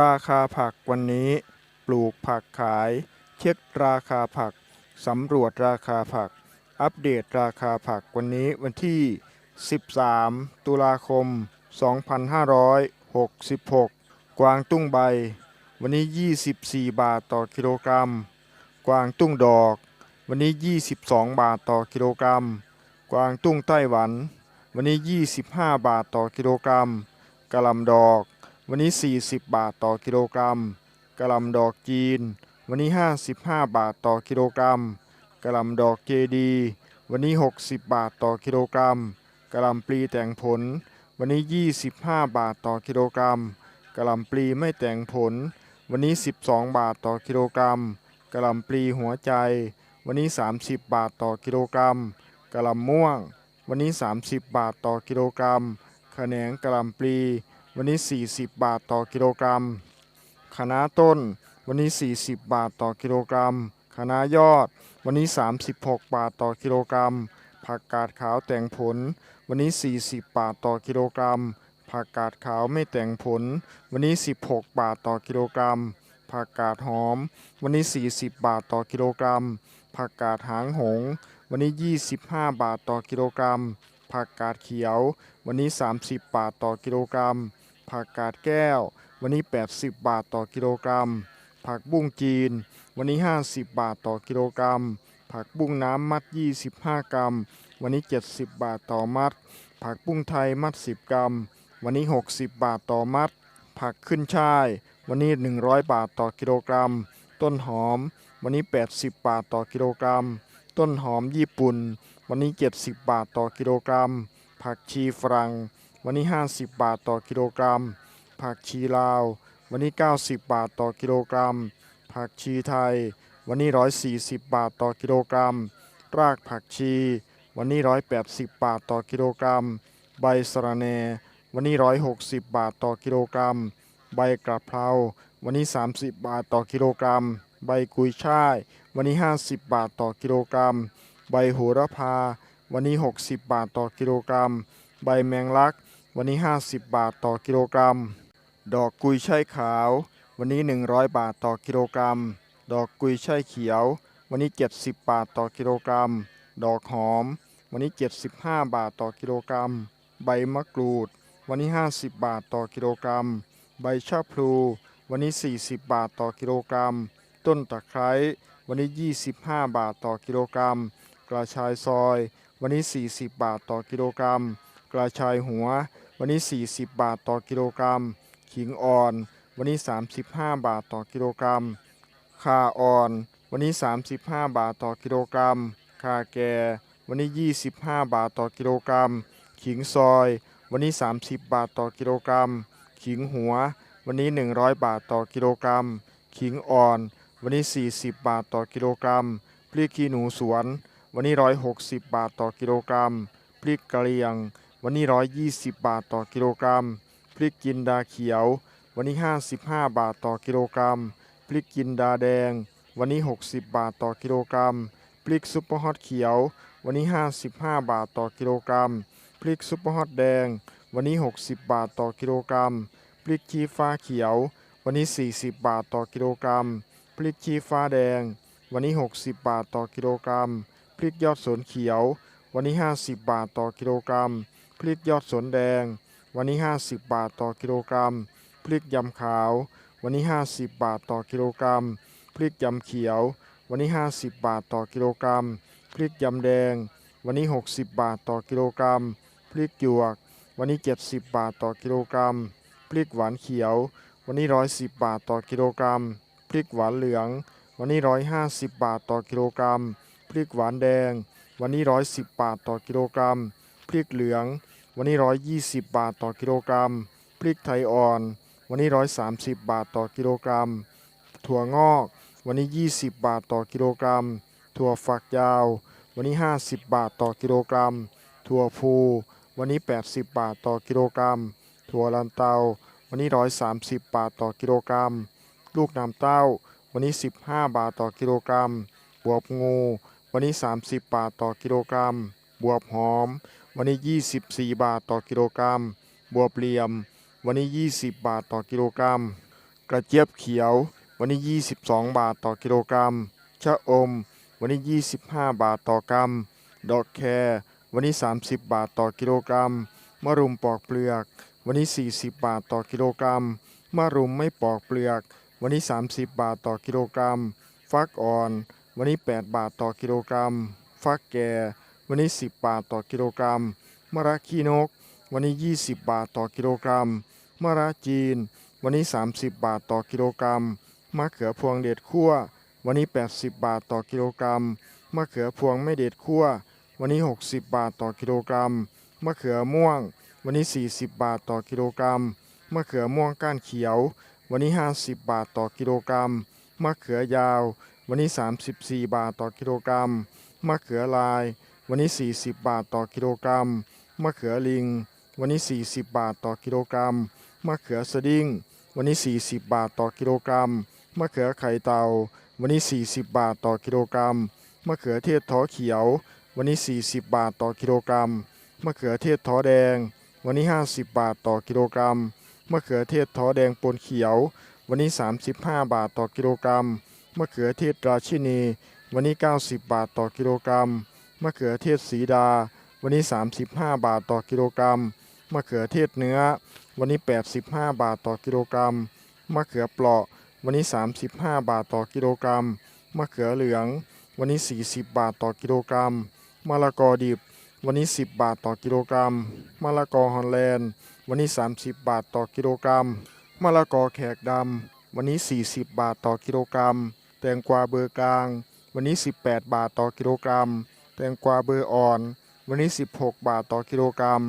ราคาผักวันนี้ ปลูกผักขาย เช็คราคาผัก สำรวจราคาผัก อัปเดตราคาผักวันนี้วันที่ 13 ตุลาคม 2566 กวางตุ้งใบ วันนี้ 24 บาทต่อกิโลกรัม กวางตุ้งดอก วันนี้ 22 บาทต่อกิโลกรัม กวางตุ้งไต้หวัน วันนี้ 25 บาทต่อกิโลกรัมกะหล่ำดอก วันนี้ 40 บาทต่อกิโลกรัมกระลำดอกจีน วันนี้ 55 บาทต่อกิโลกรัมกระลำดอกเจดี วันนี้ 60 บาทต่อกิโลกรัมกระลำปลีแต่งผล วันนี้ 25 บาทต่อกิโลกรัมกระลำปลีไม่แต่งผล วันนี้ 12 บาทต่อกิโลกรัมกระลำปลีหัวใจ วันนี้ 30 บาทต่อกิโลกรัมกระลำม่วง วันนี้ 30 บาทต่อกิโลกรัมแหนงกะลำปลี วันนี้ 40 บาทต่อกิโลกรัมคะน้าต้น วันนี้ 40 บาทต่อกิโลกรัมคะน้ายอด วันนี้ 36 บาทต่อกิโลกรัม ผักกาดขาวแต่งผล วันนี้ 40 บาทต่อกิโลกรัม ผักกาดขาวไม่แต่งผล วันนี้ 16 บาทต่อกิโลกรัม ผักกาดหอม วันนี้ 40 บาทต่อกิโลกรัม ผักกาดหางหง วันนี้ 25 บาทต่อกิโลกรัม ผักกาดเขียว วันนี้ 30 บาทต่อกิโลกรัม ผักกาดแก้ว วันนี้ 80 บาทต่อกิโลกรัม ผักบุ้งจีน วันนี้ 50 บาทต่อกิโลกรัม ผักบุ้งน้ำมัด 25 กรัม วันนี้ 70 บาทต่อมัด ผักบุ้งไทยมัด 10 กรัม วันนี้ 60 บาทต่อมัด ผักขึ้นช่าย วันนี้ 100 บาทต่อกิโลกรัม ต้นหอม วันนี้ 80 บาทต่อกิโลกรัม ต้นหอมญี่ปุ่น วันนี้ 70 บาทต่อกิโลกรัม ผักชีฝรั่ง วันนี้ 50 บาทต่อกิโลกรัม ผักชีลาว วันนี้ 90 บาทต่อกิโลกรัม ผักชีไทย วันนี้ 140 บาทต่อกิโลกรัม รากผักชี วันนี้ 180 บาทต่อกิโลกรัม ใบสะระแหน่วันนี้ 160 บาทต่อกิโลกรัม ใบกระเพรา วันนี้ 30 บาทต่อกิโลกรัม ใบกุยช่าย วันนี้ 50 บาทต่อกิโลกรัม ใบโหระพา วันนี้ 60 บาทต่อกิโลกรัม ใบแมงลัก วันนี้ 50 บาทต่อกิโลกรัม ดอกกุยช่ายขาว วันนี้ 100 บาทต่อกิโลกรัม ดอกกุยช่ายเขียว วันนี้ 70 บาทต่อกิโลกรัม ดอกหอม วันนี้ 75 บาทต่อกิโลกรัม ใบมะกรูด วันนี้ 50 บาทต่อกิโลกรัม ใบชะพลู วันนี้ 40 บาทต่อกิโลกรัม ต้นตะไคร้ วันนี้ 25 บาทต่อกิโลกรัม กระชายซอย วันนี้ 40 บาทต่อกิโลกรัม กระชายหัว วันนี้ 40 บาทต่อกิโลกรัม ขิงอ่อน วันนี้ 35 บาทต่อกิโลกรัมข่าอ่อน วันนี้ 35 บาทต่อกิโลกรัมข่าแก่ วันนี้ 25 บาทต่อกิโลกรัม ขิงซอย วันนี้ 30 บาทต่อกิโลกรัม ขิงหัว วันนี้ 100 บาทต่อกิโลกรัม ขิงอ่อน วันนี้ 40 บาทต่อกิโลกรัม พริกขี้หนูสวน วันนี้ 160 บาทต่อกิโลกรัม พริกกะเหรี่ยง วันนี้ 120 บาทต่อกิโลกรัม พริกจินดาเขียว วันนี้ 55 บาทต่อกิโลกรัม พริกจินดาแดง วันนี้ 60 บาทต่อกิโลกรัม พริกซุปเปอร์ฮอตเขียว วันนี้ 55 บาทต่อกิโลกรัม พริกซุปเปอร์ฮอตแดง วันนี้ 60 บาทต่อกิโลกรัม พริกชี้ฟ้าเขียว วันนี้ 40 บาทต่อกิโลกรัม พริกชี้ฟ้าแดง วันนี้ 60 บาทต่อกิโลกรัม พริกยอดสนเขียว วันนี้ 50 บาทต่อกิโลกรัม พริกยอดสนแดง วันนี้ 50 บาทต่อกิโลกรัม พริกยำขาว วันนี้ 50 บาทต่อกิโลกรัม พริกยำเขียว วันนี้ 50 บาทต่อกิโลกรัม พริกยำแดง วันนี้ 60 บาทต่อกิโลกรัม พริกหยวก วันนี้ 70 บาทต่อกิโลกรัม พริกหวานเขียว วันนี้ 110 บาทต่อกิโลกรัม พริกหวานเหลือง วันนี้ 150 บาทต่อกิโลกรัม พริกหวานแดง วันนี้ 110 บาทต่อกิโลกรัม พริกเหลือง วันนี้ 120 บาทต่อกิโลกรัม พริกไทยอ่อน วันนี้ 130 บาทต่อกิโลกรัม ถั่วงอก วันนี้ 20 บาทต่อกิโลกรัม ถั่วฝักยาว วันนี้ 50 บาทต่อกิโลกรัม ถั่วพูวันนี้ 80 บาทต่อกิโลกรัม ถั่วลันเตา วันนี้ 130 บาทต่อกิโลกรัม ลูกน้ำเต้า วันนี้ 15 บาทต่อกิโลกรัม บวบงู วันนี้ 30 บาทต่อกิโลกรัม บวบหอม วันนี้ 24 บาทต่อกิโลกรัม บัวเหลี่ยม วันนี้ 20 บาทต่อกิโลกรัม กระเจี๊ยบเขียว วันนี้ 22 บาทต่อกิโลกรัม ชะอม วันนี้ 25 บาทต่อกรัม ดอกแครวันนี้ 30 บาทต่อกิโลกรัม มะรุมปอกเปลือก วันนี้ 40 บาทต่อกิโลกรัม มะรุมไม่ปอกเปลือก วันนี้ 30 บาทต่อกิโลกรัม ฟักอ่อน วันนี้ 8 บาทต่อกิโลกรัม ฟักแก่ วันนี้ 10 บาทต่อกิโลกรัมมะระขี้นก วันนี้ 20 บาทต่อกิโลกรัมมะระจีน วันนี้ 30 บาทต่อกิโลกรัมมะเขือพวงเด็ดคั่ววันนี้ 80 บาทต่อกิโลกรัมมะเขือพวงไม่เด็ดคั่ววันนี้ 60 บาทต่อกิโลกรัมมะเขือม่วง วันนี้ 40 บาทต่อกิโลกรัมมะเขือม่วงก้านเขียว วันนี้ 50 บาทต่อกิโลกรัมมะเขือยาว วันนี้ 34 บาทต่อกิโลกรัมมะเขือลาย วันนี้ 40 บาทต่อกิโลกรัมมะเขือลิง วันนี้ 40 บาทต่อกิโลกรัมมะเขือสดิ้ง วันนี้ 40 บาทต่อกิโลกรัมมะเขือไข่เตาวันนี้ 40 บาทต่อกิโลกรัมมะเขือเทศท้อเขียว วันนี้ 40 บาทต่อกิโลกรัมมะเขือเทศท้อแดง วันนี้ 50 บาทต่อกิโลกรัมมะเขือเทศท้อแดงปนเขียว วันนี้ 35 บาทต่อกิโลกรัมมะเขือเทศราชินี วันนี้ 90 บาทต่อกิโลกรัม มะเขือเทศสีดา วันนี้ 35 บาทต่อกิโลกรัม มะเขือเทศเนื้อ วันนี้ 85 บาทต่อกิโลกรัม มะเขือเปราะ วันนี้ 35 บาทต่อกิโลกรัม มะเขือเหลือง วันนี้ 40 บาทต่อกิโลกรัม มะละกอดิบ วันนี้ 10 บาทต่อกิโลกรัม มะละกอฮอลแลนด์ วันนี้ 30 บาทต่อกิโลกรัม มะละกอแขกดำ วันนี้ 40 บาทต่อกิโลกรัม แตงกวาเบอร์กลาง วันนี้ 18 บาทต่อกิโลกรัม แตงกวาเบอร์อ่อน วันนี้ 16 บาทต่อกิโลกรัม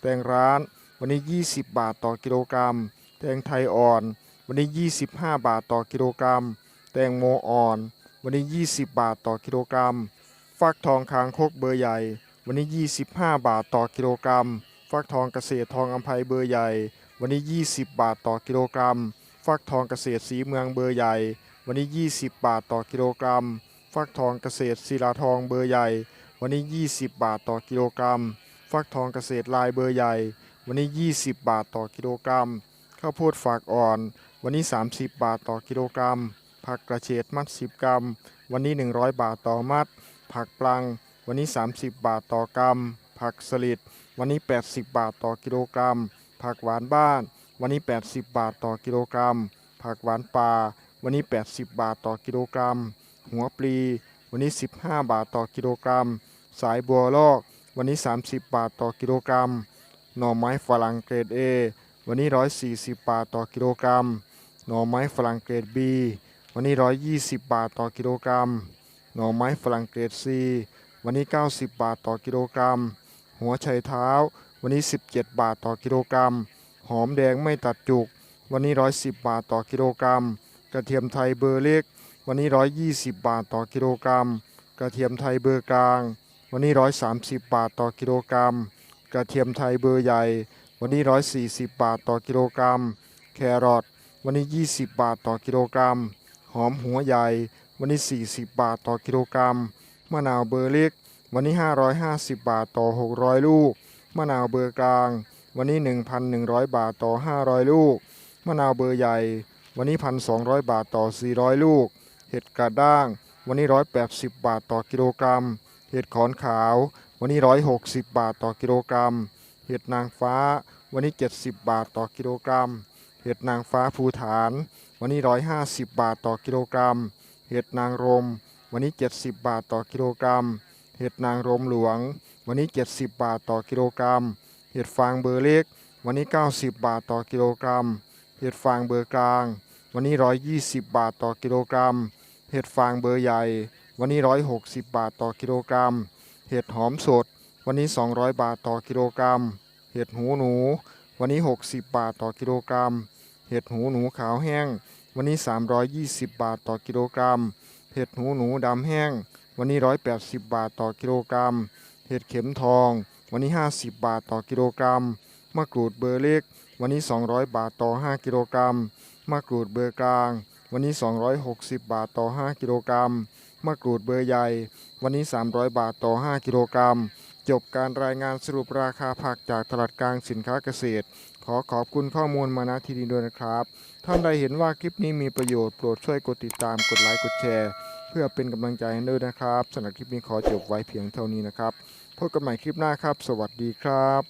แตงร้านวันนี้ 20 บาทต่อกิโลกรัม แตงไทยอ่อน วันนี้ 25 บาทต่อกิโลกรัม แตงโมอ่อน วันนี้ 20 บาทต่อกิโลกรัม ฟักทองคางคกเบอร์ใหญ่ วันนี้ 25 บาทต่อกิโลกรัม ฟักทองเกษตรทองอัมภัยเบอร์ใหญ่ วันนี้ 20 บาทต่อกิโลกรัม ฟักทองเกษตรสีเมืองเบอร์ใหญ่ วันนี้ 20 บาทต่อกิโลกรัม ฟักทองเกษตรศิลาทองเบอร์ใหญ่ วันนี้ 20 บาทต่อกิโลกรัม ฟักทองเกษตรลายเบอร์ใหญ่ วันนี้ 20 บาทต่อกิโลกรัม ข้าวโพดฝากอ่อน วันนี้ 30 บาทต่อกิโลกรัม ผักกระเฉดมัด 10 กรัม วันนี้ 100 บาทต่อมัด ผักปลัง วันนี้ 30 บาทต่อกรัม ผักสลิด วันนี้ 80 บาทต่อกิโลกรัม ผักหวานบ้าน วันนี้ 80 บาทต่อกิโลกรัม ผักหวานปลาวันนี้ 80 บาทต่อกิโลกรัม หัวปลี วันนี้ 15 บาทต่อกิโลกรัม สายบัวลอก วันนี้ 30 บาทต่อกิโลกรัม หน่อไม้ฝรั่งเกรด A วันนี้ 140 บาทต่อกิโลกรัม หน่อไม้ฝรั่งเกรด B วันนี้ 120 บาทต่อกิโลกรัม หน่อไม้ฝรั่งเกรด C วันนี้ 90 บาทต่อกิโลกรัม หัวไชเท้า วันนี้ 17 บาทต่อกิโลกรัม หอมแดงไม่ตัดจุก วันนี้ 110 บาทต่อกิโลกรัม กระเทียมไทยเบอร์เล็ก วันนี้ 120 บาทต่อกิโลกรัม กระเทียมไทยเบอร์กลาง วันนี้ 130 บาทต่อกิโลกรัม กระเทียมไทยเบอร์ใหญ่ วันนี้ 140 บาทต่อกิโลกรัม แครอทวันนี้ 20 บาทต่อกิโลกรัม หอมหัวใหญ่ วันนี้ 40 บาทต่อกิโลกรัม มะนาวเบอร์เล็ก วันนี้ 550 บาทต่อ 600 ลูก มะนาวเบอร์กลาง วันนี้ 1,100 บาทต่อ 500 ลูก มะนาวเบอร์ใหญ่ วันนี้ 1,200 บาทต่อ 400 ลูก เห็ดกระด้าง วันนี้ 180 บาทต่อกิโลกรัม เห็ดขอนขาว วันนี้ 160 บาทต่อกิโลกรัม เห็ดนางฟ้า วันนี้ 70 บาทต่อกิโลกรัม เห็ดนางฟ้าภูฐาน วันนี้ 150 บาทต่อกิโลกรัม เห็ดนางรม วันนี้ 70 บาทต่อกิโลกรัม เห็ดนางรมหลวง วันนี้ 70 บาทต่อกิโลกรัม เห็ดฟางเบอร์เล็ก วันนี้ 90 บาทต่อกิโลกรัม เห็ดฟางเบอร์กลาง วันนี้ 120 บาทต่อกิโลกรัม เห็ดฟางเบอร์ใหญ่ วันนี้ 160 บาทต่อกิโลกรัม เห็ดหอมสด วันนี้ 200 บาทต่อกิโลกรัม เห็ดหูหนู วันนี้ 60 บาทต่อกิโลกรัม เห็ดหูหนูขาวแห้ง วันนี้ 320 บาทต่อกิโลกรัม เห็ดหูหนูดำแห้ง วันนี้ 180 บาทต่อกิโลกรัม เห็ดเข็มทอง วันนี้ 50 บาทต่อกิโลกรัม มะกรูดเบอร์เล็ก วันนี้ 200 บาทต่อ 5 กิโลกรัม มะกรูดเบอร์กลาง วันนี้ 260 บาทต่อ 5 กิโลกรัมมะกรูดเบอร์ใหญ่ วันนี้ 300 บาทต่อ 5 กิโลกรัม จบการรายงานสรุปราคาผักจากตลาดกลางสินค้าเกษตร ขอขอบคุณข้อมูลมาณที่นี้ด้วยนะครับ ท่านใดเห็นว่าคลิปนี้มีประโยชน์โปรดช่วยกดติดตามกดไลค์กดแชร์ เพื่อเป็นกำลังใจให้ด้วยนะครับสำหรับคลิปนี้ขอจบไว้เพียงเท่านี้นะครับพบกันใหม่คลิปหน้าครับ สวัสดีครับ